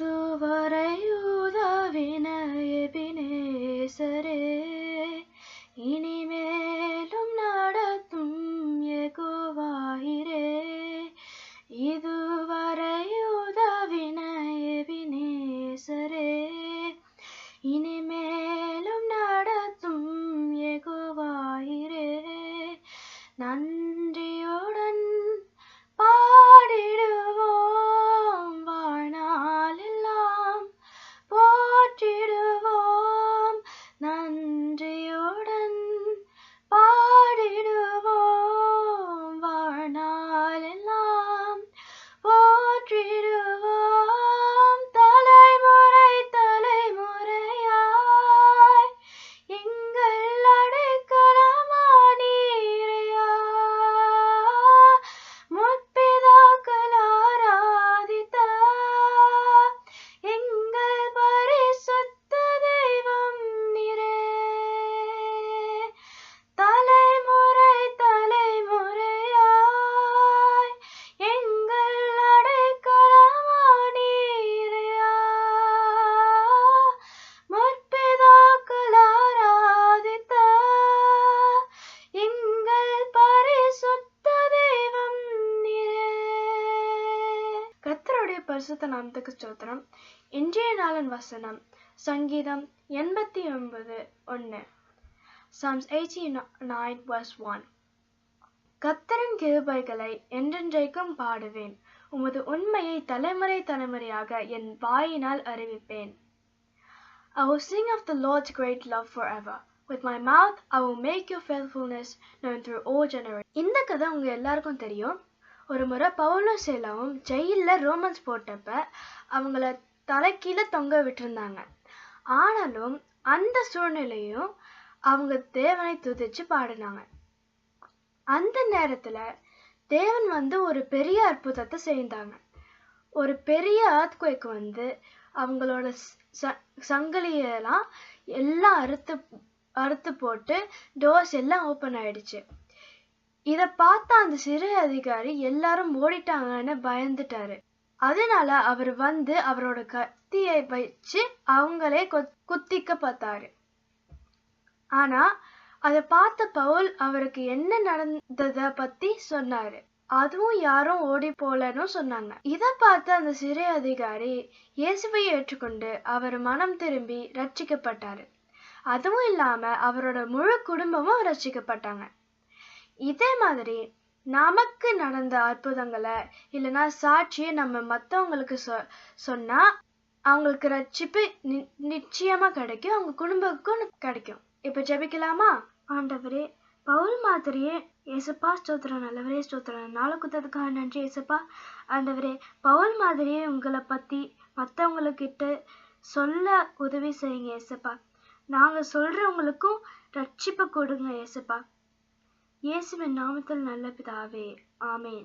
over பரிசுத்த நாமத்துக்கு ஸ்தோத்திரம் இன்றைய நாளின் வசனம் சங்கீதம் எண்பத்தி ஒன்பது ஒன்று Psalms 89 verse 1 கர்த்தரின் கிருபைகளை என்றென்றைக்கும் பாடுவேன். உமது உண்மையை தலைமுறை தலைமுறையாக என் வாயினால் அறிவிப்பேன். I will sing of the Lord's great love forever. With my mouth, I will make your faithfulness known through all generations. இந்த கதை உங்க எல்லாருக்கும் தெரியும். ஒரு முறை பவுலும் சேலாவும் ஜெயில்ல ரோமன்ஸ் போட்டப்ப அவங்கள தலைக்கீழே தொங்க விட்டிருந்தாங்க. ஆனாலும் அந்த சூழ்நிலையும் அவங்க தேவனை துதிச்சு பாடினாங்க. அந்த நேரத்தில் தேவன் வந்து ஒரு பெரிய அற்புதத்தை செய்தாங்க. ஒரு பெரிய earthquake வந்து அவங்களோட ச- சங்கிலியெல்லாம் எல்லாம் அறுத்து அறுத்து போட்டு டோர்ஸ் எல்லாம் ஓப்பன் ஆயிடுச்சு. இத பார்த்த அந்த சிறு அதிகாரி எல்லாரும் ஓடிட்டாங்கன்னு பயந்துட்டாரு. அதனால அவர் வந்து அவரோட கத்தியை வச்சு அவங்களே கொத்- குத்திக்க பார்த்தாரு. ஆனா அதை பார்த்த பவுல் அவருக்கு என்ன நடந்தத பத்தி சொன்னாரு. அதுவும் யாரும் ஓடி போலன்னு சொன்னாங்க. இதை பார்த்து அந்த சிறை அதிகாரி இயேசுவை ஏற்றுக்கொண்டு அவர் மனம் திரும்பி ரட்சிக்கப்பட்டாரு. அதுவும் இல்லாம அவரோட முழு குடும்பமும் ரட்சிக்கப்பட்டாங்க. இதே மாதிரி நமக்கு நடந்த அற்புதங்களை இல்லைன்னா சாட்சியை நம்ம மற்றவங்களுக்கு சொ சொன்னால் அவங்களுக்கு ரட்சிப்பு நி- நிச்சயமாக கிடைக்கும். அவங்க குடும்பத்துக்கும் கிடைக்கும். இப்போ ஜெபிக்கலாமா? ஆண்டவரே பவுல் மாதிரியே ஏசப்பா ஸ்தோத்திரம். நல்லவரே ஸ்தோத்திரம். நாளை குத்ததுக்காக நன்றி ஏசப்பா. ஆண்டவரே பவுல் மாதிரியே உங்களை பற்றி மற்றவங்களுக்கிட்ட சொல்ல உதவி செய்யுங்க ஏசப்பா. நாங்கள் சொல்கிறவங்களுக்கும் ரட்சிப்பு கொடுங்க ஏசப்பா. இயேசுவின் நாமத்தில் நல்ல பிதாவே. ஆமேன்.